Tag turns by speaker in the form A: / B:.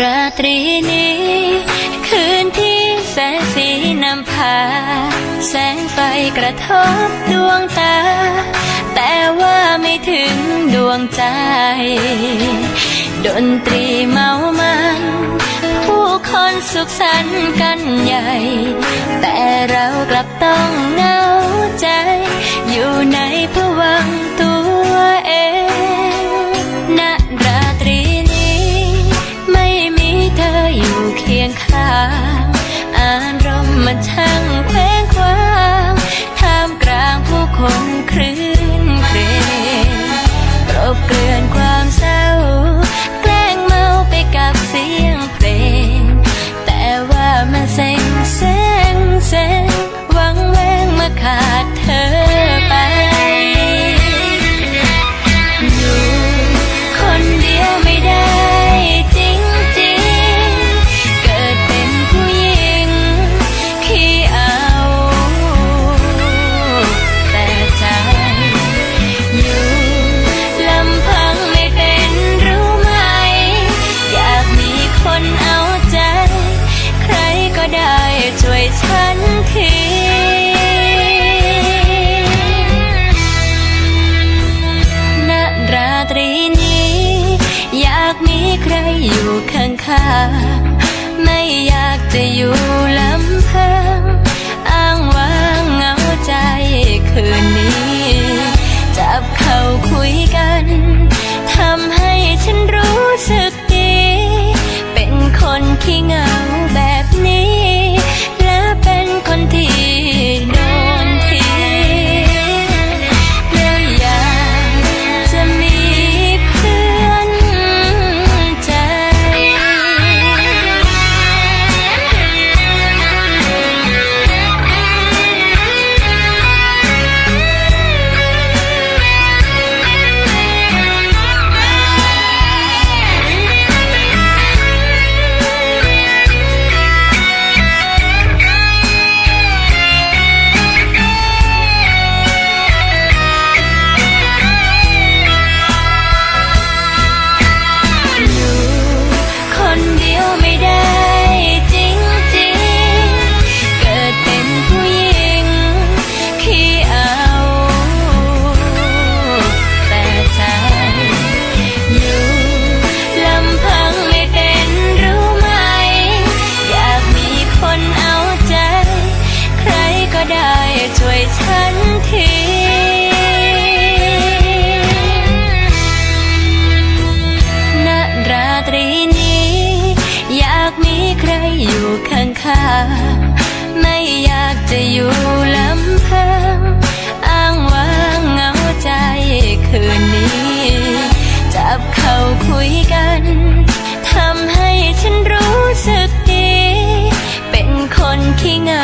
A: ราตรีนี้ คืนที่แสงสีนำพา แสงไฟกระทบดวงตา แต่ว่าไม่ถึงดวงใจ ดนตรีเมามัน ผู้คนสุขสันต์กันใหญ่ แต่เรากลับต้อง ค่า ไม่อยากจะอยู่ลำพัง อ้างว้างเหงาใจคืนนี้ จับเข่าคุยกัน ทำให้ฉันรู้สึกดี เป็นคนขี้เหงา ณราตรีนี้ อยากมีใครอยู่ข้างข้าไม่อยากจะอยู่ลำพัง อ้างว้างเหงาใจคืนนี้ จับเข้าคุยกันทำให้ฉันรู้สึกดี เป็นคนขี้เหงา